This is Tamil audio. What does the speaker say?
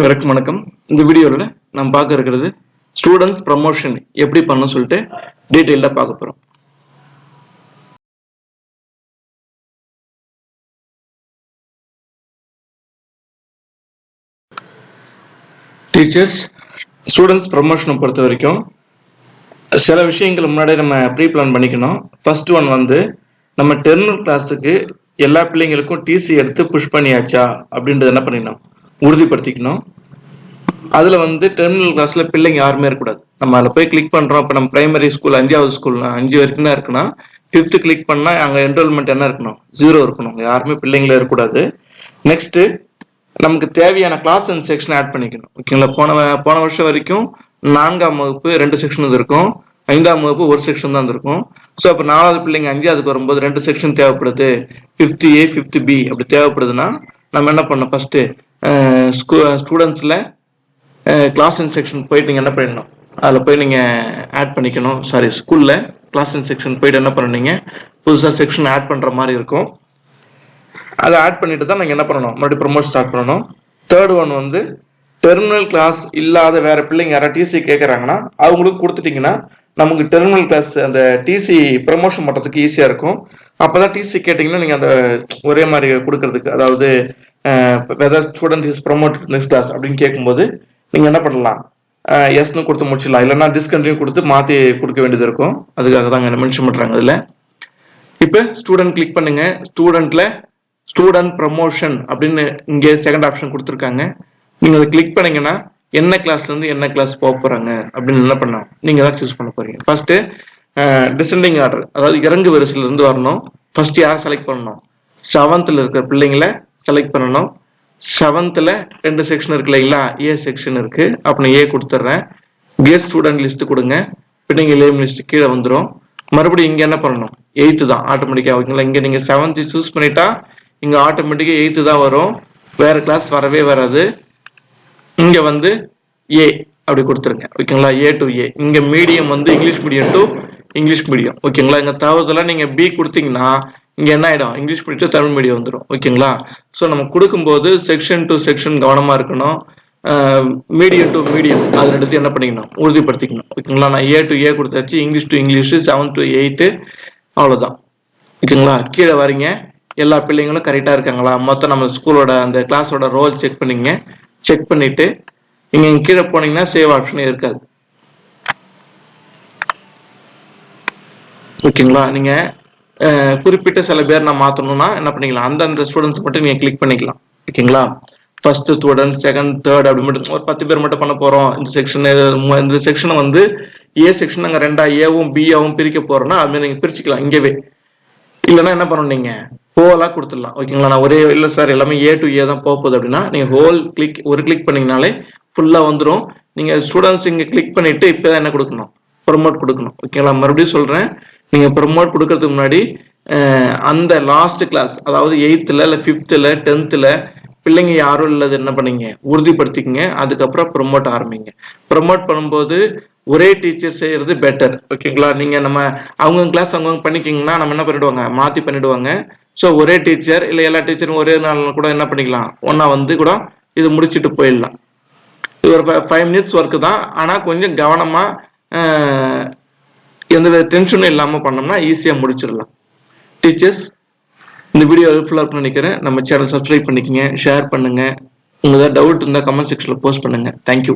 அனைவருக்கும் வணக்கம். இந்த வீடியோவில் நம்ம பார்க்க இருக்கிறது ஸ்டூடெண்ட்ஸ் ப்ரமோஷன் எப்படி பண்ணணும் சொல்லிட்டு டீட்டெயிலாக பார்க்க போகிறோம் டீச்சர்ஸ் ஸ்டூடெண்ட்ஸ் ப்ரமோஷனை பொறுத்த வரைக்கும் சில விஷயங்கள் முன்னாடி நம்ம ப்ரீ பிளான் பண்ணிக்கணும். ஃபர்ஸ்ட் ஒன் வந்து நம்ம டெர்மினல் கிளாஸுக்கு எல்லா பிள்ளைங்களுக்கும் டிசி எடுத்து புஷ் பண்ணியாச்சா அப்படின்றது என்ன பண்ணிடணும்? உறுதிப்படுத்திக்கணும். அதுல வந்து டெர்மினல் கிளாஸ்ல பிள்ளைங்க யாருமே இருக்கக்கூடாது. நம்ம அதில் போய் கிளிக் பண்றோம். இப்போ நம்ம பிரைமரி ஸ்கூல் அஞ்சாவது ஸ்கூல் அஞ்சு வரைக்கும் தான் இருக்குன்னா ஃபிஃப்த்து கிளிக் பண்ணா அங்கே என்ரோல்மெண்ட் என்ன இருக்கணும்? ஜீரோ இருக்கணும். அங்க யாருமே பிள்ளைங்களே இருக்கக்கூடாது. நெக்ஸ்ட் நமக்கு தேவையான கிளாஸ் அண்ட் செக்ஷன் ஆட் பண்ணிக்கணும். ஓகேங்களா போன வ- போன வருஷம் வரைக்கும் நான்காம் வகுப்பு ரெண்டு செக்ஷன் இருக்கும். ஐந்தாம் வகுப்பு ஒரு செக்ஷன் தான் இருக்கும். ஸோ அப்போ நாலாவது பிள்ளைங்க அஞ்சாவதுக்கு வரும்போது ரெண்டு செக்ஷன் தேவைப்படுது. ஃபிஃப்த் ஏ ஃபிஃப்த் பி அப்படி தேவைப்படுதுன்னா நம்ம என்ன பண்ணோம் ஃபர்ஸ்ட் ஸ்டூடெண்ட்ஸில் கிளாஸ் இன் செக்ஷன் போயிட்டு நீங்கள் என்ன பண்ணிடணும் அதில் போய் நீங்கள் ஆட் பண்ணிக்கணும். சாரி ஸ்கூலில் கிளாஸ் அண்ட் செக்ஷன் போயிட்டு என்ன பண்ணுனீங்க புதுசாக செக்ஷன் ஆட் பண்ணுற மாதிரி இருக்கும். அதை ஆட் பண்ணிட்டு தான் நாங்கள் என்ன பண்ணணும்? மறுபடியும் ப்ரொமோட் ஸ்டார்ட் பண்ணணும். தேர்ட் ஒன் வந்து டெர்மினல் கிளாஸ் இல்லாத வேற பிள்ளைங்க யாராவது டிசி கேட்குறாங்கன்னா அவங்களுக்கு கொடுத்துட்டிங்கன்னா நமக்கு டெர்மினல் கிளாஸ் அந்த டிசி ப்ரமோஷன் பண்ணுறதுக்கு ஈஸியாக இருக்கும். அப்பதான் டிசி கேட்டிங்கன்னா நீங்கள் அந்த ஒரே மாதிரி கொடுக்கறதுக்கு அதாவது whether student is promote next class அப்படின்னு கேட்கும்போது நீங்கள் என்ன பண்ணலாம்? Uh, எஸ்னு கொடுத்து முடிச்சிடலாம். இல்லைன்னா டிஸ்கண்டினியூ கொடுத்து மாற்றி கொடுக்க வேண்டியது இருக்கும். அதுக்காக தான் மென்ஷன் பண்ணுறாங்க அதில் இப்போ ஸ்டூடெண்ட் கிளிக் பண்ணுங்க. ஸ்டூடெண்ட்ல ஸ்டூடெண்ட் ப்ரமோஷன் அப்படின்னு இங்கே செகண்ட் ஆப்ஷன் கொடுத்துருக்காங்க. நீங்க அதை கிளிக் பண்ணீங்கன்னா என்ன கிளாஸ்ல இருந்து என்ன கிளாஸ் போக போறாங்க அப்படின்னு என்ன பண்ணலாம்? நீங்க தான் சூஸ் பண்ண போறீங்க. ஃபர்ஸ்ட் டிசெண்டிங் ஆர்டர் அதாவது இறங்கு வரிசையில இருந்து வரணும். ஃபர்ஸ்ட் யார் செலக்ட் பண்ணணும்? செவன்த்ல இருக்கிற பிள்ளைங்கள செலக்ட் பண்ணணும். செவன்த்தில் ரெண்டு செக்ஷன் இருக்கு இல்லைங்களா ஏ செக்ஷன் இருக்கு. அப்போ நான் ஏ கொடுத்துட்றேன். கெஸ்ட் ஸ்டூடெண்ட் லிஸ்ட் கொடுங்க. பிள்ளைங்க லேம் லிஸ்ட் கீழே வந்துடும் மறுபடியும் இங்கே என்ன பண்ணணும்? எயித்து தான் ஆட்டோமேட்டிக்காக ஓகேங்களா இங்கே நீங்கள் செவன்த்து சூஸ் பண்ணிட்டா இங்கே ஆட்டோமேட்டிக்காக எயித்து தான் வரும். வேற கிளாஸ் வரவே வராது. இங்கே வந்து ஏ அப்படி கொடுத்துருங்க. ஓகேங்களா? ஏ டு ஏ இங்கே மீடியம் வந்து English medium to English medium ஓகேங்களா? இங்கே தவறுதலா நீங்கள் பி கொடுத்தீங்கன்னா இங்கே என்ன ஆயிடும்? இங்கிலீஷ் மீடியம் தமிழ் மீடியம் வந்துடும் ஓகேங்களா ஸோ நம்ம கொடுக்கும்போது செக்ஷன் டு செக்ஷன் கவனமாக இருக்கணும். மீடியம் டு மீடியம் அதில் எடுத்து என்ன பண்ணிக்கணும்? உறுதிப்படுத்திக்கணும். ஓகேங்களா நான் ஏ டு ஏ கொடுத்தாச்சு. English to English seven to eight அவ்வளோதான் ஓகேங்களா கீழே வரீங்க. எல்லா பிள்ளைங்களும் கரெக்டாக இருக்காங்களா? மொத்தம் நம்ம ஸ்கூலோட அந்த கிளாஸோட ரோல் செக் பண்ணிங்க செக் பண்ணிட்டு நீங்கள் கீழே போனீங்கன்னா சேவ் ஆப்ஷன் இருக்காது. ஓகேங்களா நீங்கள் குறிப்பிட்ட சில பேர் நான் மாத்தணும்னா என்ன பண்ணிக்கலாம்? அந்தந்த ஸ்டூடெண்ட்ஸ் மட்டும் நீங்க கிளிக் பண்ணிக்கலாம். ஓகேங்களா? ஃபர்ஸ்ட் ஸ்டூடெண்ட் செகண்ட் தேர்ட் அப்படி மட்டும். ஒரு பத்து பேர் மட்டும் பண்ண போறோம். இந்த செக்ஷன் இந்த செக்ஷனை வந்து ஏ செக்ஷன் நாங்க ரெண்டா ஏவும் பிஏவும் பிரிக்க போறோம்னா அது நீங்கள் நீங்க பிரிச்சுக்கலாம் இங்கவே. இல்லைன்னா என்ன பண்ணணும் நீங்க? ஹோலா கொடுத்துடலாம். ஓகேங்களா? நான் ஒரே இல்ல சார் எல்லாமே ஏ டு ஏ தான் போக போகுது அப்படின்னா நீங்க ஹோல் கிளிக் ஒரு கிளிக் பண்ணீங்கனாலே ஃபுல்லா வந்துடும் நீங்க ஸ்டூடெண்ட்ஸ் இங்க கிளிக் பண்ணிட்டு இப்பதான் என்ன கொடுக்கணும்? ப்ரொமோட் கொடுக்கணும். ஓகேங்களா? மறுபடியும் சொல்றேன். நீங்க ப்ரொமோட் கொடுக்கறதுக்கு முன்னாடி அந்த லாஸ்ட் கிளாஸ் அதாவது எயித்துல இல்ல ஃபிஃப்த்ல டென்த்ல பிள்ளைங்க யாரும் இல்லது என்ன பண்ணீங்க? உறுதிப்படுத்திக்கங்க. அதுக்கப்புறம் ப்ரொமோட் ஆரம்பிங்க. ப்ரொமோட் பண்ணும்போது ஒரே டீச்சர் செய்யறது பெட்டர் ஓகேங்களா? நீங்க நம்ம அவங்க கிளாஸ் அவங்க பண்ணிக்கிங்கன்னா நம்ம என்ன பண்ணிடுவாங்க? மாத்தி பண்ணிடுவாங்க. ஸோ ஒரே டீச்சர் இல்ல எல்லா டீச்சரும் ஒரே நாள் கூட என்ன பண்ணிக்கலாம்? ஒண்ணா வந்து கூட இது முடிச்சிட்டு போயிடலாம். இது ஒரு ஃபைவ் மினிட்ஸ் ஒர்க் தான். ஆனா கொஞ்சம் கவனமா ஆஹ், எந்த டென்ஷனும் இல்லாமல் பண்ணோம்னா ஈஸியாக முடிச்சிடலாம். டீச்சர்ஸ் இந்த வீடியோ ஹெல்ப்ஃபுல்லாக இருக்குன்னு நினைக்கிறேன். நம்ம சேனல் சப்ஸ்கிரைப் பண்ணிக்கங்க ஷேர் பண்ணுங்கள் உங்களுக்கு ஏதாவது டவுட் இருந்தால் கமெண்ட் செக்ஷனில் போஸ்ட் பண்ணுங்கள் தேங்க்யூ